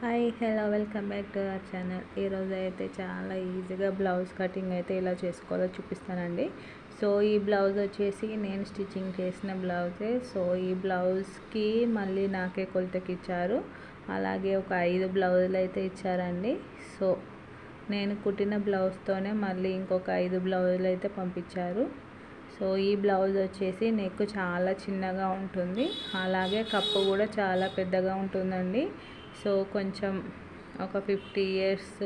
Hi hello welcome back to our channel. ఈరోజు అయితే చాలా ఈజీగా బ్లౌజ్ కటింగ్ అయితే ఇలా చేసుకోవాలో చూపిస్తానండి. సో ఈ బ్లౌజ్ వచ్చేసి నేను స్టిచ్చింగ్ చేసిన బ్లౌజే. సో ఈ బ్లౌజ్కి మళ్ళీ నాకే కొలతకి ఇచ్చారు. అలాగే ఒక ఐదు బ్లౌజులు అయితే ఇచ్చారండి. సో నేను కుట్టిన బ్లౌజ్తోనే మళ్ళీ ఇంకొక ఐదు బ్లౌజులు అయితే పంపించారు. సో ఈ బ్లౌజ్ వచ్చేసి నెక్ చాలా చిన్నగా ఉంటుంది. అలాగే కప్పు కూడా చాలా పెద్దగా ఉంటుందండి. సో కొంచెం ఒక ఫిఫ్టీ ఇయర్స్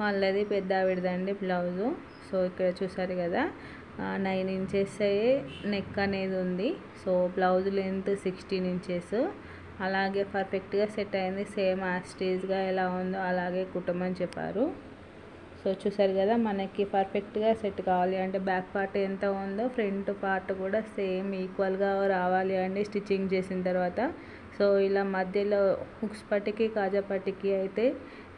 వాళ్ళది పెద్ద ఆవిడదండి బ్లౌజు. సో ఇక్కడ చూసారు కదా నైన్ ఇంచెస్ నెక్ అనేది ఉంది. So blouse length sixteen inches. అలాగే పర్ఫెక్ట్గా సెట్ అయింది. సేమ్ యాస్టీజ్గా ఎలా ఉందో అలాగే కుటుంబం చెప్పారు. సో చూసారు కదా మనకి పర్ఫెక్ట్గా సెట్ కావాలి. అంటే బ్యాక్ పార్ట్ ఎంత ఉందో ఫ్రంట్ పార్ట్ కూడా సేమ్ ఈక్వల్గా రావాలి అండి స్టిచ్చింగ్ చేసిన తర్వాత. సో ఇలా మధ్యలో హుక్స్ పట్టికి కాజా పట్టికి అయితే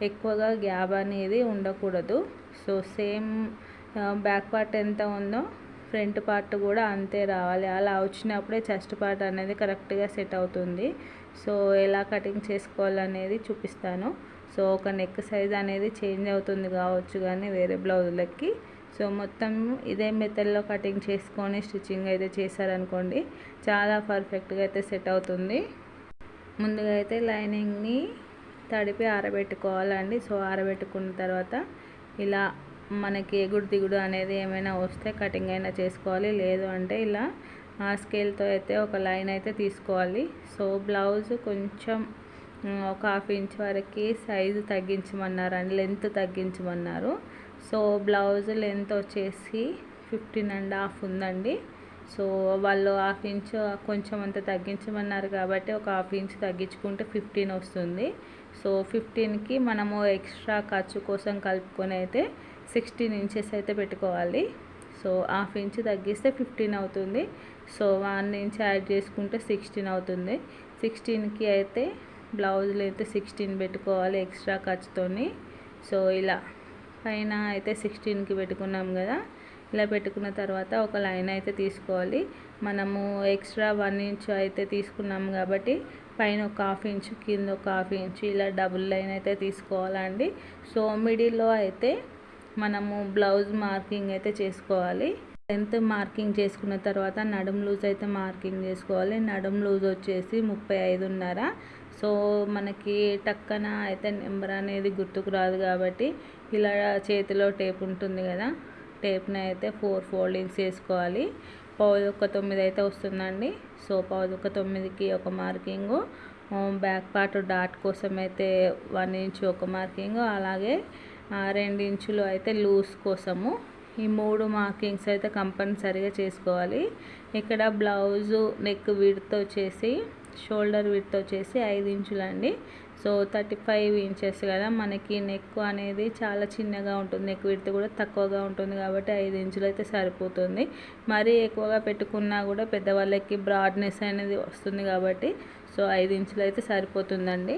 ఎక్కువగా గ్యాప్ అనేది ఉండకూడదు. సో సేమ్ బ్యాక్ పార్ట్ ఎంత ఉందో ఫ్రంట్ పార్ట్ కూడా అంతే రావాలి. అలా వచ్చినప్పుడే చెస్ట్ పార్ట్ అనేది కరెక్ట్గా సెట్ అవుతుంది. సో ఎలా కటింగ్ చేసుకోవాలనేది చూపిస్తాను. సో ఒక నెక్ సైజ్ అనేది చేంజ్ అవుతుంది కావచ్చు కానీ వేరే బ్లౌజులకి. సో మొత్తం ఇదే మెథడ్లో కటింగ్ చేసుకొని స్టిచ్చింగ్ అయితే చేశారనుకోండి చాలా పర్ఫెక్ట్గా అయితే సెట్ అవుతుంది. ముందుగా అయితే లైనింగ్ని తడిపి ఆరబెట్టుకోవాలండి. సో ఆరబెట్టుకున్న తర్వాత ఇలా మనకి ఎగుడు దిగుడు అనేది ఏమైనా వస్తే కటింగ్ అయినా చేసుకోవాలి. లేదు అంటే ఇలా ఆ స్కేల్తో అయితే ఒక లైన్ అయితే తీసుకోవాలి. సో బ్లౌజ్ కొంచెం ఒక హాఫ్ ఇంచ్ వరకు సైజు తగ్గించమన్నారండి. లెంత్ తగ్గించమన్నారు. సో బ్లౌజ్ లెంత్ వచ్చేసి ఫిఫ్టీన్ అండ్ హాఫ్ ఉందండి. సో వాళ్ళు హాఫ్ ఇంచ్ కొంచెం అంత తగ్గించమన్నారు కాబట్టి ఒక హాఫ్ ఇంచ్ తగ్గించుకుంటే ఫిఫ్టీన్ వస్తుంది. సో ఫిఫ్టీన్కి మనము ఎక్స్ట్రా ఖర్చు కోసం కలుపుకొని అయితే సిక్స్టీన్ ఇంచెస్ అయితే పెట్టుకోవాలి. సో హాఫ్ ఇంచ్ తగ్గిస్తే ఫిఫ్టీన్ అవుతుంది. సో వన్ ఇంచ్ యాడ్ చేసుకుంటే సిక్స్టీన్ అవుతుంది. సిక్స్టీన్కి అయితే బ్లౌజులు అయితే సిక్స్టీన్ పెట్టుకోవాలి ఎక్స్ట్రా ఖర్చుతోని. సో ఇలా పైన అయితే సిక్స్టీన్కి పెట్టుకున్నాం కదా. ఇలా పెట్టుకున్న తర్వాత ఒక లైన్ అయితే తీసుకోవాలి. మనము ఎక్స్ట్రా వన్ ఇంచ్ అయితే తీసుకున్నాం కాబట్టి పైన ఒక హాఫ్ ఇంచ్ కింద ఒక హాఫ్ ఇంచ్ ఇలా డబుల్ లైన్ అయితే తీసుకోవాలండి. సో మిడిల్లో అయితే మనము బ్లౌజ్ మార్కింగ్ అయితే చేసుకోవాలి. లెంత్ మార్కింగ్ చేసుకున్న తర్వాత నడుం లూజ్ అయితే మార్కింగ్ చేసుకోవాలి. నడుం లూజ్ వచ్చేసి ముప్పై ఐదున్నర. సో మనకి టక్కన అయితే నెంబర్ అనేది గుర్తుకు రాదు కాబట్టి ఇలా చేతిలో టేప్ ఉంటుంది కదా టేప్ని అయితే ఫోర్ ఫోల్డింగ్స్ వేసుకోవాలి పావు ఒక తొమ్మిది అయితే వస్తుందండి. సో పావు ఒక తొమ్మిదికి ఒక మార్కింగు. బ్యాక్ పార్ట్ డాట్ కోసం అయితే వన్ ఇంచ్ ఒక మార్కింగ్. అలాగే రెండు ఇంచులు అయితే లూజ్ కోసము. ఈ మూడు మార్కింగ్స్ అయితే కంపల్సరీగా చేసుకోవాలి. ఇక్కడ బ్లౌజు నెక్ విడ్త్ వచ్చేసి షోల్డర్ విడ్త్ వచ్చేసి ఐదు ఇంచులండి. సో థర్టీ ఫైవ్ ఇంచెస్ కదా మనకి నెక్ అనేది చాలా చిన్నగా ఉంటుంది. నెక్ విడత కూడా తక్కువగా ఉంటుంది కాబట్టి ఐదు ఇంచులు అయితే సరిపోతుంది. మరీ ఎక్కువగా పెట్టుకున్నా కూడా పెద్దవాళ్ళకి బ్రాడ్నెస్ అనేది వస్తుంది కాబట్టి సో ఐదు ఇంచులు అయితే సరిపోతుందండి.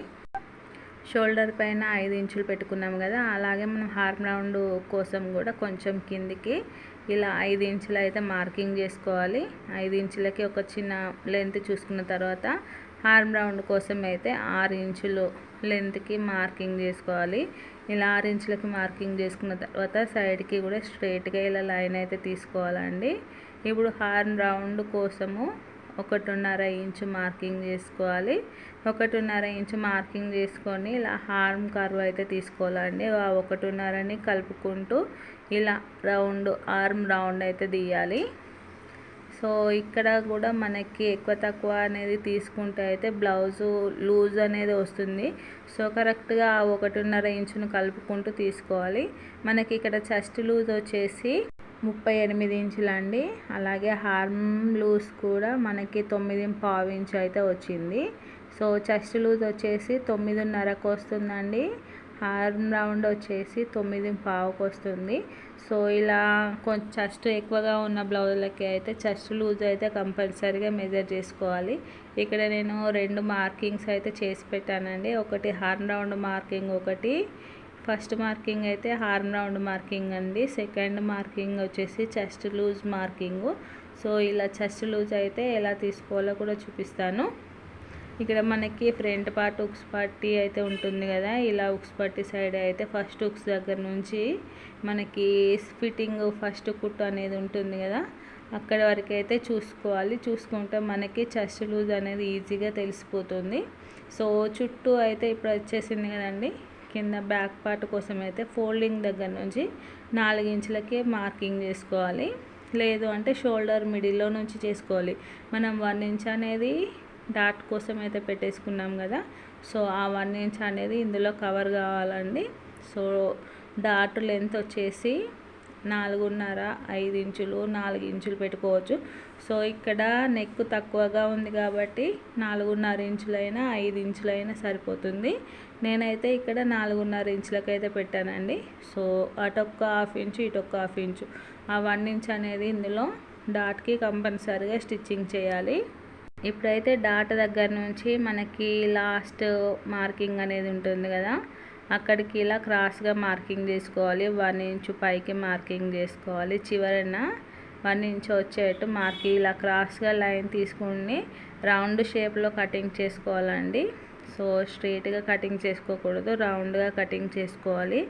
షోల్డర్ పైన ఐదు ఇంచులు పెట్టుకున్నాం కదా అలాగే మనం హార్మ్ రౌండ్ కోసం కూడా కొంచెం కిందికి ఇలా ఐదు ఇంచులు అయితే మార్కింగ్ చేసుకోవాలి. ఐదు ఇంచులకి ఒక చిన్న లెంత్ చూసుకున్న తర్వాత హార్మ్ రౌండ్ కోసం అయితే ఆరు ఇంచులు లెంత్కి మార్కింగ్ చేసుకోవాలి. ఇలా ఆరు ఇంచులకి మార్కింగ్ చేసుకున్న తర్వాత సైడ్కి కూడా స్ట్రైట్గా ఇలా లైన్ అయితే తీసుకోవాలండి. ఇప్పుడు హార్మ్ రౌండ్ కోసము ఒకటిన్నర ఇంచు మార్కింగ్ చేసుకోవాలి. ఒకటిన్నర ఇంచు మార్కింగ్ చేసుకొని ఇలా హార్మ్ కర్వ్ అయితే తీసుకోవాలండి. ఆ ఒకటిన్నరని కలుపుకుంటూ ఇలా రౌండ్ ఆర్మ్ రౌండ్ అయితే తీయాలి. సో ఇక్కడ కూడా మనకి ఎక్కువ తక్కువ అనేది తీసుకుంటే అయితే బ్లౌజు లూజ్ అనేది వస్తుంది. సో కరెక్ట్గా ఒకటిన్నర ఇంచును కలుపుకుంటూ తీసుకోవాలి. మనకి ఇక్కడ చెస్ట్ లూజ్ వచ్చేసి ముప్పై ఎనిమిది ఇంచులండి. అలాగే హార్మ్ లూజ్ కూడా మనకి తొమ్మిది పావు ఇంచు అయితే వచ్చింది. సో చెస్ట్ లూజ్ వచ్చేసి తొమ్మిదిన్నరకు వస్తుందండి. హార్మ్ రౌండ్ వచ్చేసి తొమ్మిది పావుకు వస్తుంది సో ఇలా కొంచెం చెస్ట్ ఎక్కువగా ఉన్న బ్లౌజులకి అయితే చెస్ట్ లూజ్ అయితే కంపల్సరీగా మెజర్ చేసుకోవాలి. ఇక్కడ నేను రెండు మార్కింగ్స్ అయితే చేసి పెట్టానండి. ఒకటి హార్మ్ రౌండ్ మార్కింగ్ ఒకటి ఫస్ట్ మార్కింగ్ అయితే హార్మ్ రౌండ్ మార్కింగ్ అండి. సెకండ్ మార్కింగ్ వచ్చేసి చెస్ట్ లూజ్ మార్కింగ్ సో ఇలా చెస్ట్ లూజ్ అయితే ఎలా తీసుకోవాలో కూడా చూపిస్తాను. ఇక్కడ మనకి ఫ్రంట్ పార్ట్ ఉక్స్ పట్టి అయితే ఉంటుంది కదా. ఇలా ఉక్స్ పట్టి సైడ్ అయితే ఫస్ట్ ఉక్స్ దగ్గర నుంచి మనకి ఫిట్టింగ్ ఫస్ట్ కుట్టు అనేది ఉంటుంది కదా. అక్కడ వరకు అయితే చూసుకోవాలి. చూసుకుంటే మనకి చెస్ట్ లూజ్ అనేది ఈజీగా తెలిసిపోతుంది. సో చుట్టూ అయితే ఇప్పుడు వచ్చేసింది కదండి. కింద బ్యాక్ పార్ట్ కోసం అయితే ఫోల్డింగ్ దగ్గర నుంచి నాలుగించులకే మార్కింగ్ చేసుకోవాలి. లేదు అంటే షోల్డర్ మిడిల్లో నుంచి చేసుకోవాలి. మనం వన్ ఇంచ్ అనేది డాట్ కోసం అయితే పెట్టేసుకున్నాం కదా. సో ఆ వన్ ఇంచ్ అనేది ఇందులో కవర్ కావాలండి. సో డాట్ లెంత్ వచ్చేసి నాలుగున్నర ఐదు ఇంచులు నాలుగు ఇంచులు పెట్టుకోవచ్చు. సో ఇక్కడ నెక్ తక్కువగా ఉంది కాబట్టి నాలుగున్నర ఇంచులైనా ఐదు ఇంచులైనా సరిపోతుంది. నేనైతే ఇక్కడ నాలుగున్నర ఇంచులకైతే పెట్టానండి. సో అటొక్క హాఫ్ ఇంచు ఇటొక్క హాఫ్ ఇంచు. ఆ వన్ ఇంచ్ అనేది ఇందులో డాట్కి కంపల్సరీగా స్టిచ్చింగ్ చేయాలి. ఇప్పుడైతే డాట్ దగ్గర నుంచి మనకి లాస్ట్ మార్కింగ్ అనేది ఉంటుంది కదా అక్కడికి ఇలా క్రాస్గా మార్కింగ్ చేసుకోవాలి. వన్ ఇంచు పైకి మార్కింగ్ చేసుకోవాలి. చివరన వన్ ఇంచ్ వచ్చేట్టు మార్కింగ్ ఇలా క్రాస్గా లైన్ తీసుకుని రౌండ్ షేప్లో కటింగ్ చేసుకోవాలండి. సో స్ట్రైట్గా కటింగ్ చేసుకోకూడదు. రౌండ్గా కటింగ్ చేసుకోవాలి.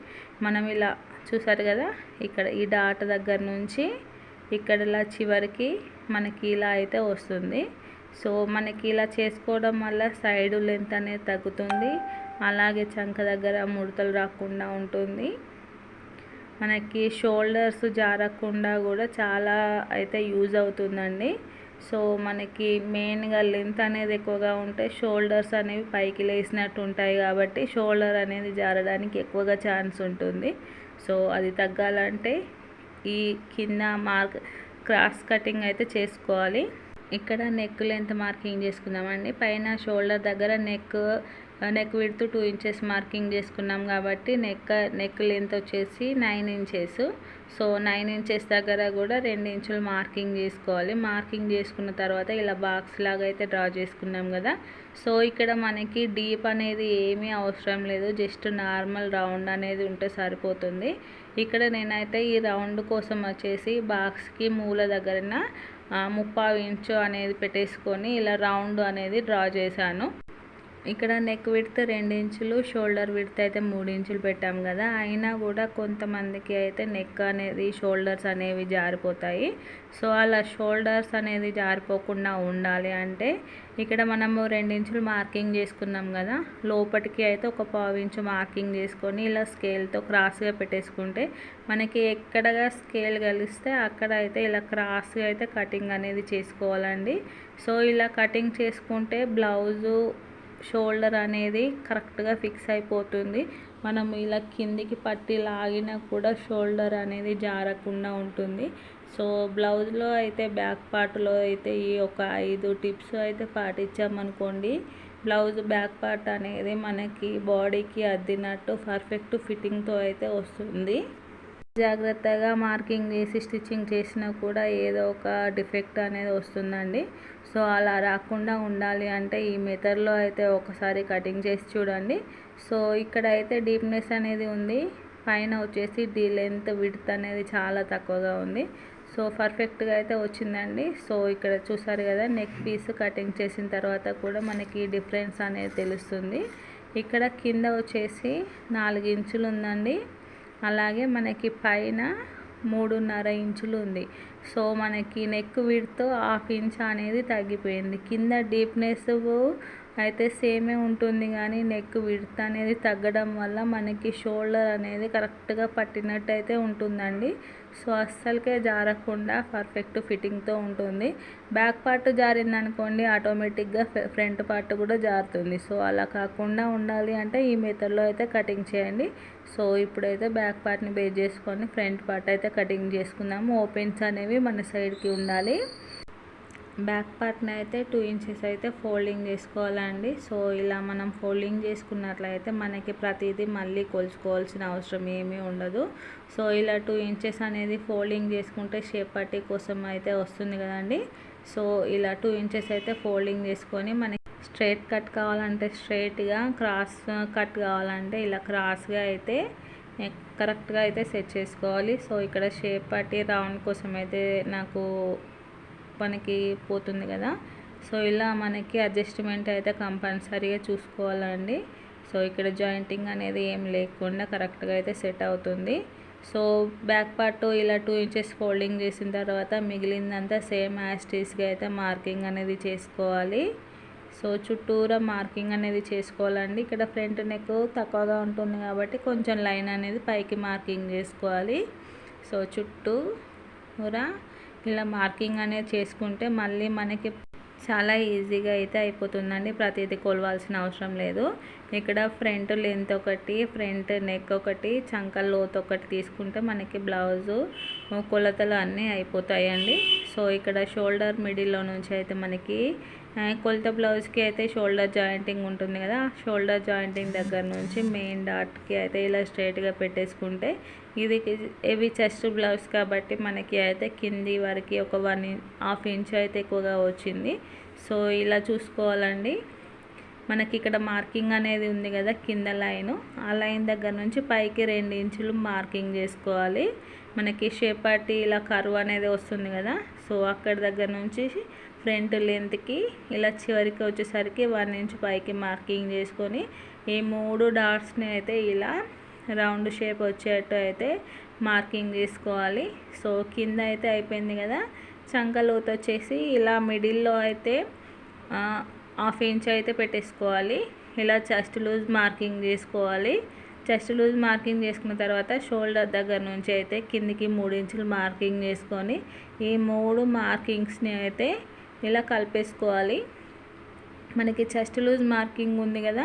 మనం ఇలా చూసారు కదా ఇక్కడ ఈ డాట్ దగ్గర నుంచి ఇక్కడ ఇలా చివరికి మనకి ఇలా అయితే వస్తుంది. సో మనకి ఇలా చేసుకోవడం వల్ల సైడ్ లెంత్ అనేది తగ్గుతుంది. అలాగే చంక దగ్గర ముడతలు రాకుండా ఉంటుంది. మనకి షోల్డర్స్ జారకుండా కూడా చాలా అయితే యూజ్ అవుతుందండి. సో మనకి మెయిన్గా లెంత్ అనేది ఎక్కువగా ఉంటే షోల్డర్స్ అనేవి పైకి లేసినట్టు ఉంటాయి కాబట్టి షోల్డర్ అనేది జారడానికి ఎక్కువగా ఛాన్స్ ఉంటుంది. సో అది తగ్గాలంటే ఈ కింద మార్క్ క్రాస్ కటింగ్ అయితే చేసుకోవాలి. ఇక్కడ నెక్ లెంత్ మార్కింగ్ చేసుకుందామండి. పైన షోల్డర్ దగ్గర నెక్ నెక్ విడుతూ టూ ఇంచెస్ మార్కింగ్ చేసుకున్నాం కాబట్టి నెక్ నెక్ లెంత్ వచ్చేసి nine inches so nine inches దగ్గర కూడా రెండు ఇంచులు మార్కింగ్ చేసుకోవాలి. మార్కింగ్ చేసుకున్న తర్వాత ఇలా బాక్స్ లాగా అయితే డ్రా చేసుకున్నాం కదా. సో ఇక్కడ మనకి డీప్ అనేది ఏమీ అవసరం లేదు. జస్ట్ నార్మల్ రౌండ్ అనేది ఉంటే సరిపోతుంది. ఇక్కడ నేనైతే ఈ రౌండ్ కోసం వచ్చేసి బాక్స్కి మూల దగ్గరన ముప్పావు ఇంచు అనేది పెట్టేసుకొని ఇలా రౌండ్ అనేది డ్రా చేశాను. ఇక్కడ నెక్ విడ్త్ రెండు ఇంచులు షోల్డర్ విడ్త్ అయితే మూడు ఇంచులు పెట్టాం కదా. అయినా కూడా కొంతమందికి అయితే నెక్ అనేది షోల్డర్స్ అనేవి జారిపోతాయి. సో అలా షోల్డర్స్ అనేది జారిపోకుండా ఉండాలి అంటే ఇక్కడ మనము రెండించులు మార్కింగ్ చేసుకున్నాం కదా. లోపటికి అయితే ఒక పావు ఇంచు మార్కింగ్ చేసుకొని ఇలా స్కేల్తో క్రాస్గా పెట్టేసుకుంటే మనకి ఎక్కడగా స్కేల్ కలిస్తే అక్కడ అయితే ఇలా క్రాస్గా అయితే కటింగ్ అనేది చేసుకోవాలండి. సో ఇలా కటింగ్ చేసుకుంటే బ్లౌజు షోల్డర్ అనేది కరెక్ట్గా ఫిక్స్ అయిపోతుంది. మనం ఇలా కిందికి పట్టి లాగినా కూడా షోల్డర్ అనేది జారకుండా ఉంటుంది. సో బ్లౌజ్లో అయితే బ్యాక్ పార్ట్లో అయితే ఈ ఒక ఐదు టిప్స్ అయితే పాటించామనుకోండి. బ్లౌజ్ బ్యాక్ పార్ట్ అనేది మనకి బాడీకి అద్దినట్టు పర్ఫెక్ట్ ఫిట్టింగ్తో అయితే వస్తుంది. జాగ్రత్తగా మార్కింగ్ చేసి స్టిచ్చింగ్ చేసినా కూడా ఏదో ఒక డిఫెక్ట్ అనేది వస్తుందండి. సో అలా రాకుండా ఉండాలి అంటే ఈ మెథడ్లో అయితే ఒకసారి కటింగ్ చేసి చూడండి. సో ఇక్కడ అయితే డీప్నెస్ అనేది ఉంది. పైన వచ్చేసి డీ లెంత్ విడ్త్ అనేది చాలా తక్కువగా ఉంది. సో పర్ఫెక్ట్గా అయితే వచ్చిందండి. సో ఇక్కడ చూసారు కదా నెక్ పీస్ కటింగ్ చేసిన తర్వాత కూడా మనకి డిఫరెన్స్ అనేది తెలుస్తుంది. ఇక్కడ కింద వచ్చేసి నాలుగు ఇంచులు ఉందండి. అలాగే మనకి పైన మూడున్నర ఇంచులు ఉంది. సో మనకి నెక్ విడ్తో హాఫ్ ఇంచ్ అనేది తగ్గిపోయింది. కింద డీప్నెస్ అయితే సేమే ఉంటుంది కానీ నెక్ విడ్త్ అనేది తగ్గడం వల్ల మనకి షోల్డర్ అనేది కరెక్ట్గా పట్టినట్టు అయితే ఉంటుందండి. సో అస్సలకే జారకుండా పర్ఫెక్ట్ ఫిట్టింగ్తో ఉంటుంది. బ్యాక్ పార్ట్ జారింది అనుకోండి ఆటోమేటిక్గా ఫ్రంట్ పార్ట్ కూడా జారుతుంది. సో అలా కాకుండా ఉండాలి అంటే ఈ మెథడ్లో అయితే కటింగ్ చేయండి. సో ఇప్పుడైతే బ్యాక్ పార్ట్ని బేస్ చేసుకొని ఫ్రంట్ పార్ట్ అయితే కటింగ్ చేసుకుందాము. ఓపెన్స్ అనేవి మన సైడ్కి ఉండాలి. బ్యాక్ పార్ట్ని అయితే టూ ఇంచెస్ అయితే ఫోల్డింగ్ చేసుకోవాలండి. సో ఇలా మనం ఫోల్డింగ్ చేసుకున్నట్లయితే మనకి ప్రతిదీ మళ్ళీ కొలుచుకోవాల్సిన అవసరం ఏమీ ఉండదు. సో ఇలా టూ ఇంచెస్ అనేది ఫోల్డింగ్ చేసుకుంటే షేప్ పట్టి కోసం అయితే వస్తుంది కదండి. సో ఇలా టూ ఇంచెస్ అయితే ఫోల్డింగ్ చేసుకొని మనకి స్ట్రైట్ కట్ కావాలంటే స్ట్రైట్గా క్రాస్ కట్ కావాలంటే ఇలా క్రాస్గా అయితే కరెక్ట్గా అయితే సెట్ చేసుకోవాలి. సో ఇక్కడ షేప్ పట్టి రౌండ్ కోసం అయితే నాకు మనకి పోతుంది కదా. సో ఇలా మనకి అడ్జస్ట్మెంట్ అయితే కంపల్సరీగా చూసుకోవాలండి. సో ఇక్కడ జాయింటింగ్ అనేది ఏం లేకుండా కరెక్ట్గా అయితే సెట్ అవుతుంది. సో బ్యాక్ పార్ట్ ఇలా టూ ఇంచెస్ ఫోల్డింగ్ చేసిన తర్వాత మిగిలిందంతా సేమ్ యాస్టీస్గా అయితే మార్కింగ్ అనేది చేసుకోవాలి. సో చుట్టూరా మార్కింగ్ అనేది చేసుకోవాలండి. ఇక్కడ ఫ్రంట్ నెక్ తక్కువగా ఉంటుంది కాబట్టి కొంచెం లైన్ అనేది పైకి మార్కింగ్ చేసుకోవాలి. సో చుట్టూరా ఇలా మార్కింగ్ అనేది చేసుకుంటే మళ్ళీ మనకి చాలా ఈజీగా అయితే అయిపోతుందండి. ప్రతిదీ కొలవాల్సిన అవసరం లేదు. ఇక్కడ ఫ్రంట్ లెంత్ ఒకటి ఫ్రంట్ నెక్ ఒకటి చంకల లోత్ ఒకటి తీసుకుంటే మనకి బ్లౌజు కొలతలు అన్నీ అయిపోతాయండి. సో ఇక్కడ షోల్డర్ మిడిల్లో నుంచి అయితే మనకి కొలత బ్లౌజ్కి అయితే షోల్డర్ జాయింటింగ్ ఉంటుంది కదా. షోల్డర్ జాయింటింగ్ దగ్గర నుంచి మెయిన్ డాట్కి అయితే ఇలా స్ట్రైట్గా పెట్టేసుకుంటే ఇది ఇవి చెస్ట్ బ్లౌజ్ కాబట్టి మనకి అయితే కింది వరకు ఒక వన్ హాఫ్ ఇంచ్ అయితే ఎక్కువగా వచ్చింది. సో ఇలా చూసుకోవాలండి. మనకి ఇక్కడ మార్కింగ్ అనేది ఉంది కదా కింద లైన్. ఆ లైన్ దగ్గర నుంచి పైకి రెండు ఇంచులు మార్కింగ్ చేసుకోవాలి. మనకి షేపాటి ఇలా కరువు అనేది వస్తుంది కదా. సో అక్కడ దగ్గర నుంచి ఫ్రంట్ లెంత్కి ఇలా చివరికి వచ్చేసరికి వన్ ఇంచ్ పైకి మార్కింగ్ చేసుకొని ఈ మూడు డాట్స్ని అయితే ఇలా రౌండ్ షేప్ వచ్చేట్టు అయితే మార్కింగ్ చేసుకోవాలి. సో కింద అయితే అయిపోయింది కదా. చంకలోత వచ్చేసి ఇలా మిడిల్లో అయితే హాఫ్ ఇంచ్ అయితే పెట్టేసుకోవాలి. ఇలా చెస్ట్ లూజ్ మార్కింగ్ చేసుకోవాలి. చెస్ట్ లూజ్ మార్కింగ్ చేసుకున్న తర్వాత షోల్డర్ దగ్గర నుంచి అయితే కిందికి మూడు ఇంచులు మార్కింగ్ చేసుకొని ఈ మూడు మార్కింగ్స్ని అయితే ఇలా కలిపేసుకోవాలి. మనకి చెస్ట్ లూజ్ మార్కింగ్ ఉంది కదా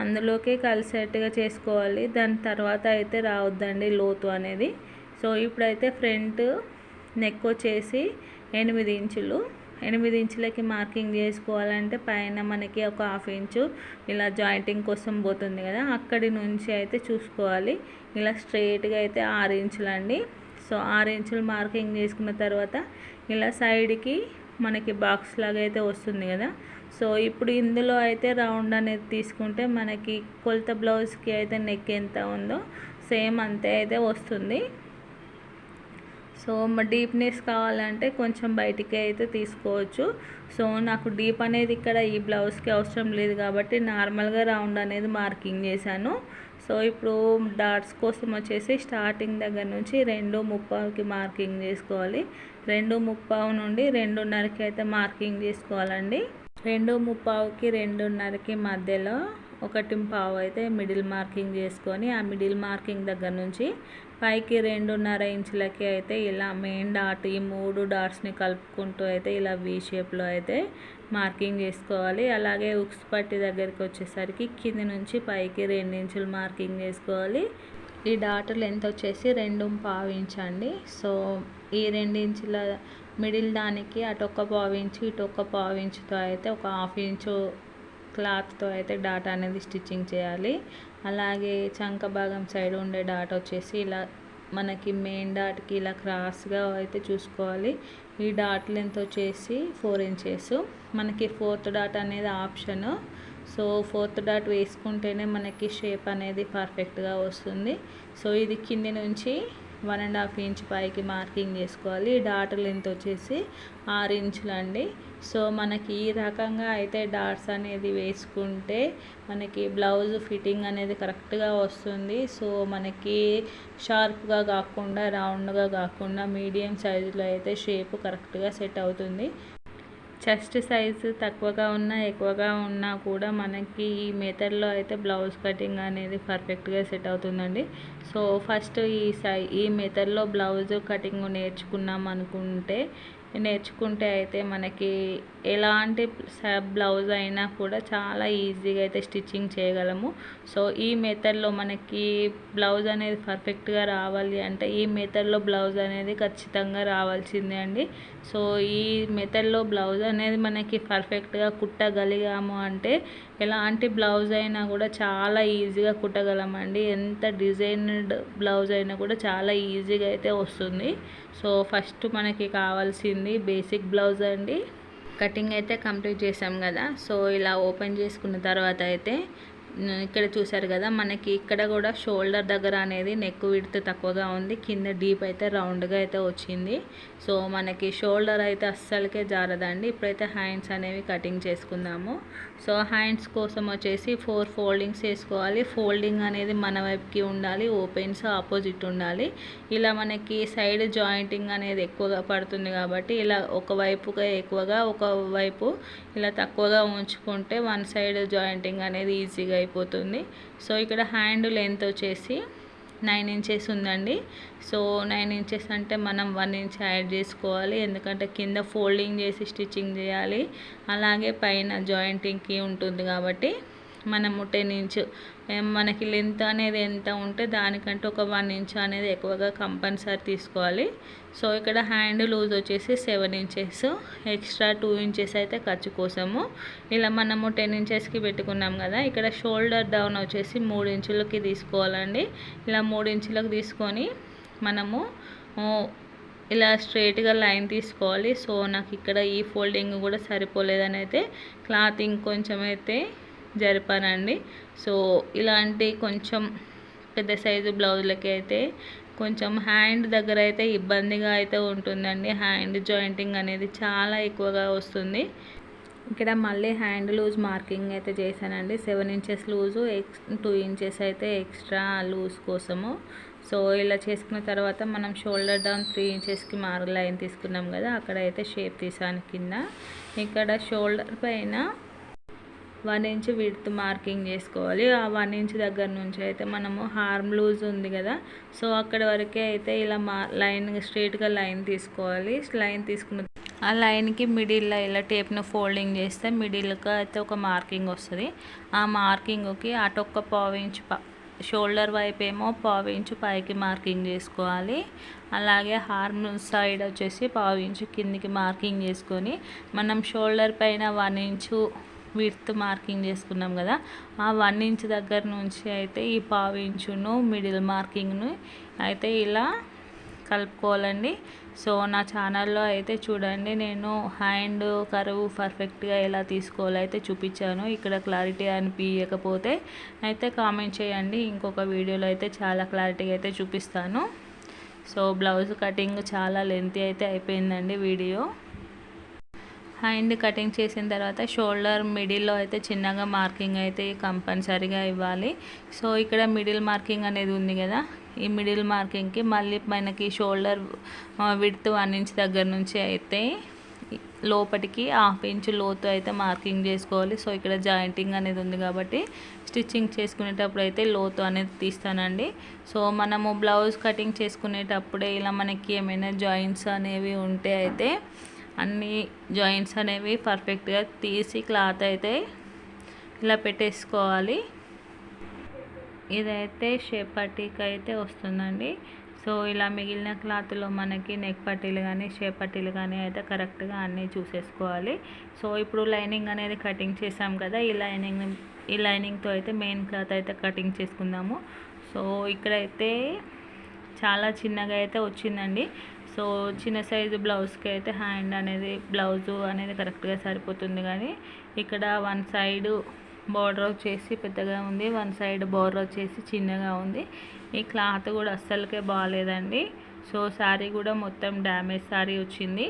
అందులోకి కలిసేట్టుగా చేసుకోవాలి. దాని తర్వాత అయితే రావద్దండి లోతు అనేది. సో ఇప్పుడైతే ఫ్రంట్ నెక్ వచ్చేసి ఎనిమిది ఇంచులు. ఎనిమిది ఇంచులకి మార్కింగ్ చేసుకోవాలంటే పైన మనకి ఒక హాఫ్ ఇంచు ఇలా జాయింటింగ్ కోసం పోతుంది కదా. అక్కడి నుంచి అయితే చూసుకోవాలి. ఇలా స్ట్రైట్గా అయితే ఆరు ఇంచులు అండి సో ఆరు ఇంచులు మార్కింగ్ చేసుకున్న తర్వాత ఇలా సైడ్కి మనకి బాక్స్ లాగా అయితే వస్తుంది కదా. సో ఇప్పుడు ఇందులో అయితే రౌండ్ అనేది తీసుకుంటే మనకి కొలత బ్లౌజ్కి అయితే నెక్ ఎంత ఉందో సేమ్ అంతే అయితే వస్తుంది. సో డీప్నెస్ కావాలంటే కొంచెం బయటికి అయితే తీసుకోవచ్చు. సో నాకు డీప్ అనేది ఇక్కడ ఈ బ్లౌజ్కి అవసరం లేదు కాబట్టి నార్మల్గా రౌండ్ అనేది మార్కింగ్ చేశాను. సో ఇప్పుడు డాట్స్ కోసం వచ్చేసి స్టార్టింగ్ దగ్గర నుంచి రెండు ముప్పావుకి మార్కింగ్ చేసుకోవాలి. రెండు ముప్పావు నుండి రెండున్నరకి అయితే మార్కింగ్ చేసుకోవాలండి. రెండు ముప్పావుకి రెండున్నరకి మధ్యలో ఒకటి పావు అయితే మిడిల్ మార్కింగ్ చేసుకొని ఆ మిడిల్ మార్కింగ్ దగ్గర నుంచి పైకి రెండున్నర ఇంచులకి అయితే ఇలా మెయిన్ డాట్ ఈ మూడు డాట్స్ని కలుపుకుంటూ అయితే ఇలా వీ షేప్లో అయితే మార్కింగ్ చేసుకోవాలి. అలాగే ఉక్స్ పట్టి దగ్గరికి వచ్చేసరికి కింది నుంచి పైకి రెండు ఇంచులు మార్కింగ్ చేసుకోవాలి. ఈ డాట్ లెంత్ వచ్చేసి రెండు పావు ఇంచ్ అండి. సో ఈ రెండు ఇంచుల మిడిల్ దానికి అటు ఒక పావు ఇంచు ఇటు ఒక పావు ఇంచుతో అయితే ఒక హాఫ్ ఇంచు క్లాత్తో అయితే డాట్ అనేది స్టిచ్చింగ్ చేయాలి. అలాగే చంక భాగం సైడ్ ఉండే డాట్ వచ్చేసి ఇలా మనకి మెయిన్ డాట్కి ఇలా క్రాస్గా అయితే చూసుకోవాలి. ఈ డాట్ లెంత్ వచ్చేసి ఫోర్ ఇంచెస్. మనకి ఫోర్త్ డాట్ అనేది ఆప్షన్. సో ఫోర్త్ డాట్ వేసుకుంటేనే మనకి షేప్ అనేది పర్ఫెక్ట్గా వస్తుంది. సో ఇది కింది నుంచి వన్ అండ్ హాఫ్ ఇంచ్ పైకి మార్కింగ్ చేసుకోవాలి. డాట్ లెంత్ వచ్చేసి ఆరు ఇంచులు అండి సో మనకి ఈ రకంగా అయితే డాట్స్ అనేది వేసుకుంటే మనకి బ్లౌజ్ ఫిట్టింగ్ అనేది కరెక్ట్గా వస్తుంది. సో మనకి షార్ప్గా కాకుండా రౌండ్గా కాకుండా మీడియం సైజులో అయితే షేప్ కరెక్ట్గా సెట్ అవుతుంది. చెస్ట్ సైజు తక్కువగా ఉన్నా ఎక్కువగా ఉన్నా కూడా మనకి ఈ మెథడ్లో అయితే బ్లౌజ్ కటింగ్ అనేది పర్ఫెక్ట్గా సెట్ అవుతుందండి. సో ఫస్ట్ ఈ సై ఈ మెథడ్లో బ్లౌజ్ కటింగ్ నేర్చుకున్నాం అనుకుంటే నేర్చుకుంటే అయితే మనకి ఎలాంటి బ్లౌజ్ అయినా కూడా చాలా ఈజీగా అయితే స్టిచ్చింగ్ చేయగలము. సో ఈ మెథడ్లో మనకి బ్లౌజ్ అనేది పర్ఫెక్ట్గా రావాలి అంటే ఈ మెథడ్లో బ్లౌజ్ అనేది ఖచ్చితంగా రావాల్సిందే అండి. సో ఈ మెథడ్లో బ్లౌజ్ అనేది మనకి పర్ఫెక్ట్గా కుట్టగలిగాము అంటే ఎలాంటి బ్లౌజ్ అయినా కూడా చాలా ఈజీగా కుట్టగలమండి. ఎంత డిజైన్డ్ బ్లౌజ్ అయినా కూడా చాలా ఈజీగా అయితే వస్తుంది. సో ఫస్ట్ మనకి కావాల్సింది బేసిక్ బ్లౌజ్ అండి. కటింగ్ అయితే కంప్లీట్ చేసాం కదా. సో ఇలా ఓపెన్ చేసుకున్న తర్వాత అయితే ఇక్కడ చూసారు కదా మనకి ఇక్కడ కూడా షోల్డర్ దగ్గర అనేది నెక్ విడత తక్కువగా ఉంది. కింద డీప్ అయితే రౌండ్గా అయితే వచ్చింది. సో మనకి షోల్డర్ అయితే అస్సలకే జారదండి. ఇప్పుడైతే హ్యాండ్స్ అనేవి కటింగ్ చేసుకుందాము. సో హ్యాండ్స్ కోసం వచ్చేసి ఫోర్ ఫోల్డింగ్స్ వేసుకోవాలి. ఫోల్డింగ్ అనేది మన వైపుకి ఉండాలి ఓపెన్స్ ఆపోజిట్ ఉండాలి. ఇలా మనకి సైడ్ జాయింటింగ్ అనేది ఎక్కువగా పడుతుంది కాబట్టి ఇలా ఒక వైపుగా ఎక్కువగా ఒక వైపు ఇలా తక్కువగా ఉంచుకుంటే వన్ సైడ్ జాయింటింగ్ అనేది ఈజీగా అయిపోతుంది. సో ఇక్కడ హ్యాండ్ లెంత్ వచ్చేసి నైన్ ఇంచెస్ ఉందండి. సో నైన్ ఇంచెస్ అంటే మనం వన్ ఇంచ్ యాడ్ చేసుకోవాలి. ఎందుకంటే కింద ఫోల్డింగ్ చేసి స్టిచ్చింగ్ చేయాలి. అలాగే పైన జాయింటింగ్కి ఉంటుంది కాబట్టి మనము టెన్ ఇంచ్ మనకి లెంత్ అనేది ఎంత ఉంటే దానికంటే ఒక వన్ ఇంచ్ అనేది ఎక్కువగా కంపల్సరీ తీసుకోవాలి. సో ఇక్కడ హ్యాండ్ లూజ్ వచ్చేసి seven inches. Extra two inches అయితే ఖర్చు కోసము. ఇలా మనము టెన్ ఇంచెస్కి పెట్టుకున్నాం కదా ఇక్కడ షోల్డర్ డౌన్ వచ్చేసి మూడు ఇంచులకి తీసుకోవాలండి. ఇలా మూడు ఇంచులకు తీసుకొని మనము ఇలా స్ట్రేట్గా లైన్ తీసుకోవాలి. సో నాకు ఇక్కడ ఈ ఫోల్డింగ్ కూడా సరిపోలేదని అయితే క్లాత్ ఇంకొంచెం అయితే జరిపానండి. సో ఇలాంటి కొంచెం పెద్ద సైజు బ్లౌజులకి అయితే కొంచెం హ్యాండ్ దగ్గర అయితే ఇబ్బందిగా అయితే ఉంటుందండి. హ్యాండ్ జాయింటింగ్ అనేది చాలా ఎక్కువగా వస్తుంది. ఇక్కడ మళ్ళీ హ్యాండ్ లూజ్ మార్కింగ్ అయితే చేశానండి. Seven inches loose X two inches అయితే ఎక్స్ట్రా లూజ్ కోసము. సో ఇలా చేసుకున్న తర్వాత మనం షోల్డర్ డౌన్ త్రీ ఇంచెస్కి మార్ లైన్ తీసుకున్నాం కదా అక్కడ అయితే షేప్ తీసాను కింద. ఇక్కడ షోల్డర్ పైన వన్ ఇంచ్ విడ్త్ మార్కింగ్ చేసుకోవాలి. ఆ వన్ ఇంచ్ దగ్గర నుంచి అయితే మనము హార్మ్ లూజ్ ఉంది కదా సో అక్కడ వరకే అయితే ఇలా మా లైన్ స్ట్రైట్గా లైన్ తీసుకోవాలి. లైన్ తీసుకున్న ఆ లైన్కి మిడిల్లో ఇలా టేప్ను ఫోల్డింగ్ చేస్తే మిడిల్కి అయితే ఒక మార్కింగ్ వస్తుంది. ఆ మార్కింగ్కి అటొక్క పావించ్ షోల్డర్ వైపు ఏమో పావించు ఇంచు పైకి మార్కింగ్ చేసుకోవాలి. అలాగే హార్మ్ సైడ్ వచ్చేసి పావు ఇంచు కిందికి మార్కింగ్ చేసుకొని మనం షోల్డర్ పైన వన్ ఇంచు విడ్త్ మార్కింగ్ చేసుకున్నాం కదా. ఆ వన్ ఇంచ్ దగ్గర నుంచి అయితే ఈ పావు ఇంచును మిడిల్ మార్కింగ్ను అయితే ఇలా కలుపుకోవాలండి. సో నా ఛానల్లో అయితే చూడండి నేను హ్యాండ్ కరువు పర్ఫెక్ట్గా ఎలా తీసుకోవాలో అయితే చూపించాను. ఇక్కడ క్లారిటీ అనిపించకపోతే అయితే కామెంట్ చేయండి. ఇంకొక వీడియోలో అయితే చాలా క్లారిటీగా అయితే చూపిస్తాను. సో బ్లౌజ్ కటింగ్ చాలా లెంతీ అయితే అయిపోయిందండి వీడియో. హ్యాండ్ కటింగ్ చేసిన తర్వాత షోల్డర్ మిడిల్లో అయితే చిన్నగా మార్కింగ్ అయితే కంపల్సరీగా ఇవ్వాలి. సో ఇక్కడ మిడిల్ మార్కింగ్ అనేది ఉంది కదా. ఈ మిడిల్ మార్కింగ్కి మళ్ళీ మనకి షోల్డర్ విడ్త్ వన్ ఇంచ్ దగ్గర నుంచి అయితే లోపటికి హాఫ్ ఇంచ్ లోతు అయితే మార్కింగ్ చేసుకోవాలి. సో ఇక్కడ జాయింటింగ్ అనేది ఉంది కాబట్టి స్టిచ్చింగ్ చేసుకునేటప్పుడు అయితే లోతు అనేది తీస్తానండి. సో మనము బ్లౌజ్ కటింగ్ చేసుకునేటప్పుడే ఇలా మనకి ఏమైనా జాయింట్స్ అనేవి ఉంటే అయితే అన్ని జాయింట్స్ అనేవి పర్ఫెక్ట్గా తీసి క్లాత్ అయితే ఇలా పెట్టేసుకోవాలి. ఇదైతే షేప్ పట్టీకి అయితే వస్తుందండి. సో ఇలా మిగిలిన క్లాత్లో మనకి నెక్ పట్టీలు కానీ షేప్ పట్టీలు కానీ అయితే కరెక్ట్గా అన్నీ చూసేసుకోవాలి. సో ఇప్పుడు లైనింగ్ అనేది కటింగ్ చేసాం కదా ఈ లైనింగ్ ఈ లైనింగ్తో అయితే మెయిన్ క్లాత్ అయితే కటింగ్ చేసుకుందాము. సో ఇక్కడైతే చాలా చిన్నగా అయితే వచ్చిందండి. సో చిన్న సైజు బ్లౌజ్కి అయితే హ్యాండ్ అనేది బ్లౌజు అనేది కరెక్ట్గా సరిపోతుంది. కానీ ఇక్కడ వన్ సైడు బార్డర్ వచ్చేసి పెద్దగా ఉంది వన్ సైడ్ బార్డర్ వచ్చేసి చిన్నగా ఉంది. ఈ క్లాత్ కూడా అస్సలకే బాగాలేదండి. సో శారీ కూడా మొత్తం డ్యామేజ్ శారీ వచ్చింది.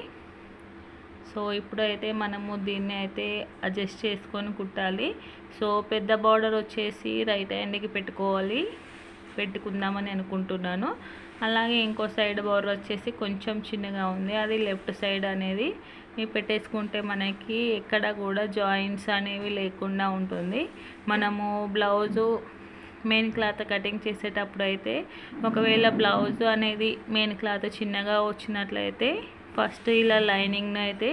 సో ఇప్పుడైతే మనము దీన్ని అయితే అడ్జస్ట్ చేసుకొని కుట్టాలి. సో పెద్ద బార్డర్ వచ్చేసి రైట్ హ్యాండ్కి పెట్టుకోవాలి పెట్టుకుందామని అనుకుంటున్నాను. అలాగే ఇంకో సైడ్ బోర్ వచ్చేసి కొంచెం చిన్నగా ఉంది. అది లెఫ్ట్ సైడ్ అనేది పెట్టేసుకుంటే మనకి ఎక్కడ కూడా జాయింట్స్ అనేవి లేకుండా ఉంటుంది. మనము బ్లౌజు మెయిన్ క్లాత్ కటింగ్ చేసేటప్పుడు అయితే ఒకవేళ బ్లౌజ్ అనేది మెయిన్ క్లాత్ చిన్నగా వచ్చినట్లయితే ఫస్ట్ ఇలా లైనింగ్ను అయితే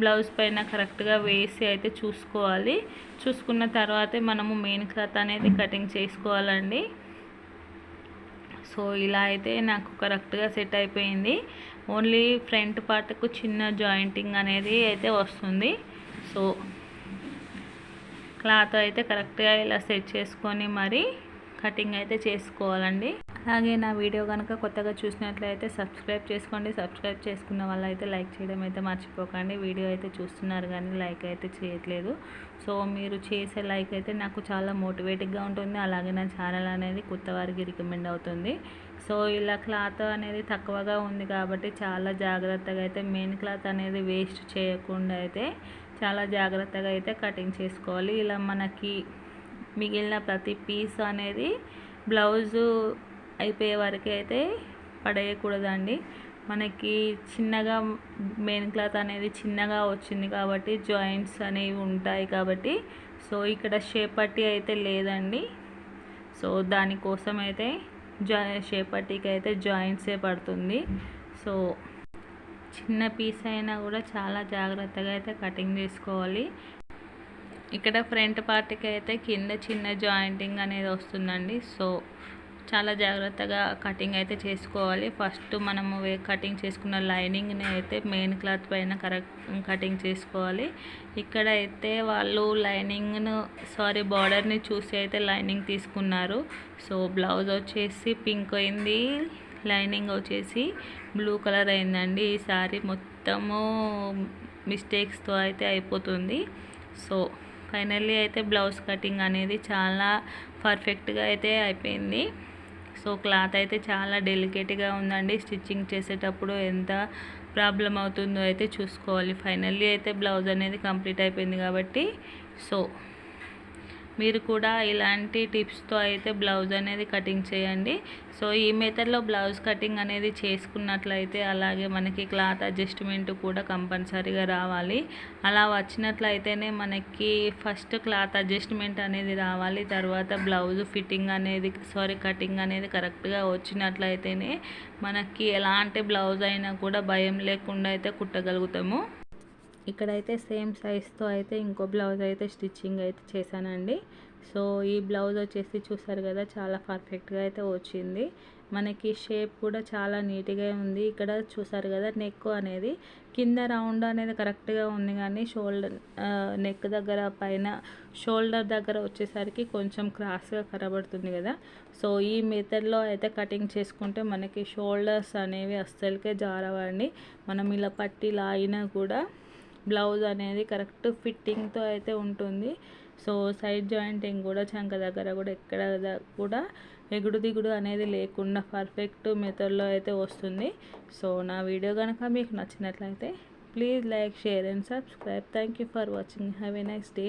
బ్లౌజ్ పైన కరెక్ట్గా వేసి అయితే చూసుకోవాలి. చూసుకున్న తర్వాతే మనము మెయిన్ క్లాత్ అనేది కటింగ్ చేసుకోవాలండి. సో ఇలా అయితే నాకు కరెక్ట్గా సెట్ అయిపోయింది. ఓన్లీ ఫ్రంట్ పార్ట్కు చిన్న జాయింటింగ్ అనేది అయితే వస్తుంది. సో క్లాత్ అయితే కరెక్ట్గా ఇలా సెట్ చేసుకొని మరి కటింగ్ అయితే చేసుకోవాలండి. అలాగే నా వీడియో కనుక కొత్తగా చూసినట్లయితే సబ్స్క్రైబ్ చేసుకోండి. సబ్స్క్రైబ్ చేసుకున్న వాళ్ళు అయితే లైక్ చేయడం అయితే మర్చిపోకండి. వీడియో అయితే చూస్తున్నారు కానీ లైక్ అయితే చేయట్లేదు. సో మీరు చేసే లైక్ అయితే నాకు చాలా మోటివేటివ్గా ఉంటుంది. అలాగే నా ఛానల్ అనేది కొత్త వారికి రికమెండ్ అవుతుంది. సో ఇలా క్లాత్ అనేది తక్కువగా ఉంది కాబట్టి చాలా జాగ్రత్తగా అయితే మెయిన్ క్లాత్ అనేది వేస్ట్ చేయకుండా అయితే చాలా జాగ్రత్తగా అయితే కటింగ్ చేసుకోవాలి. ఇలా మనకి మిగిలిన ప్రతి పీస్ అనేది బ్లౌజు అయిపోయే వరకు అయితే పడేయకూడదండి. మనకి చిన్నగా మెయిన్ క్లాత్ అనేది చిన్నగా వచ్చింది కాబట్టి జాయింట్స్ అనేవి ఉంటాయి కాబట్టి సో ఇక్కడ షేపట్టి అయితే లేదండి. సో దానికోసం అయితే జా షేపట్టికి అయితే జాయింట్సే పడుతుంది. సో చిన్న పీస్ అయినా కూడా చాలా జాగ్రత్తగా అయితే కటింగ్ చేసుకోవాలి. ఇక్కడ ఫ్రంట్ పార్ట్కి అయితే కింద చిన్న జాయింటింగ్ అనేది వస్తుందండి. సో చాలా జాగ్రత్తగా కటింగ్ అయితే చేసుకోవాలి. ఫస్ట్ మనము కటింగ్ చేసుకున్న లైనింగ్ని అయితే మెయిన్ క్లాత్ పైన కరెక్ట్ కటింగ్ చేసుకోవాలి. ఇక్కడ అయితే వాళ్ళు లైనింగ్ను సారీ బార్డర్ని చూసి అయితే లైనింగ్ తీసుకున్నారు. సో బ్లౌజ్ వచ్చేసి పింక్ అయింది లైనింగ్ వచ్చేసి బ్లూ కలర్ అయిందండి. ఈ సారీ మొత్తము మిస్టేక్స్తో అయితే అయిపోతుంది. సో ఫైనల్లీ అయితే బ్లౌజ్ కటింగ్ అనేది చాలా పర్ఫెక్ట్గా అయితే అయిపోయింది. సో క్లాత్ అయితే చాలా డెలికేట్గా ఉందండి. స్టిచ్చింగ్ చేసేటప్పుడు ఎంత ప్రాబ్లం అవుతుందో అయితే చూసుకోవాలి. ఫైనల్లీ అయితే బ్లౌజ్ అనేది కంప్లీట్ అయిపోయింది కాబట్టి సో మీరు కూడా ఇలాంటి టిప్స్తో అయితే బ్లౌజ్ అనేది కటింగ్ చేయండి. సో ఈ మెథడ్లో బ్లౌజ్ కటింగ్ అనేది చేసుకున్నట్లయితే అలాగే మనకి క్లాత్ అడ్జస్ట్మెంట్ కూడా కంపల్సరీగా రావాలి. అలా వచ్చినట్లయితేనే మనకి ఫస్ట్ క్లాత్ అడ్జస్ట్మెంట్ అనేది రావాలి. తర్వాత బ్లౌజ్ ఫిట్టింగ్ అనేది సారీ కటింగ్ అనేది కరెక్ట్గా వచ్చినట్లయితేనే మనకి ఎలాంటి బ్లౌజ్ అయినా కూడా భయం లేకుండా అయితే కుట్టగలుగుతాము. ఇక్కడైతే సేమ్ సైజ్తో అయితే ఇంకో బ్లౌజ్ అయితే స్టిచ్చింగ్ అయితే చేశానండి. సో ఈ బ్లౌజ్ వచ్చేసి చూసారు కదా చాలా పర్ఫెక్ట్గా అయితే వచ్చింది. మనకి షేప్ కూడా చాలా నీట్గా ఉంది. ఇక్కడ చూసారు కదా నెక్ అనేది కింద రౌండ్ అనేది కరెక్ట్గా ఉంది కానీ షోల్డర్ నెక్ దగ్గర పైన షోల్డర్ దగ్గర వచ్చేసరికి కొంచెం క్రాస్గా కనబడుతుంది కదా. సో ఈ మెథడ్లో అయితే కటింగ్ చేసుకుంటే మనకి షోల్డర్స్ అనేవి అస్సలకే జారవండి. మనం ఇలా పట్టి లాగినా కూడా బ్లౌజ్ అనేది కరెక్ట్ ఫిట్టింగ్తో అయితే ఉంటుంది. సో సైడ్ జాయింటింగ్ కూడా చంక దగ్గర కూడా ఎక్కడ కూడా ఎగుడు దిగుడు అనేది లేకుండా పర్ఫెక్ట్ మెథడ్లో అయితే వస్తుంది. సో నా వీడియో కనుక మీకు నచ్చినట్లయితే please like share and subscribe. Thank you for watching. Have a nice day.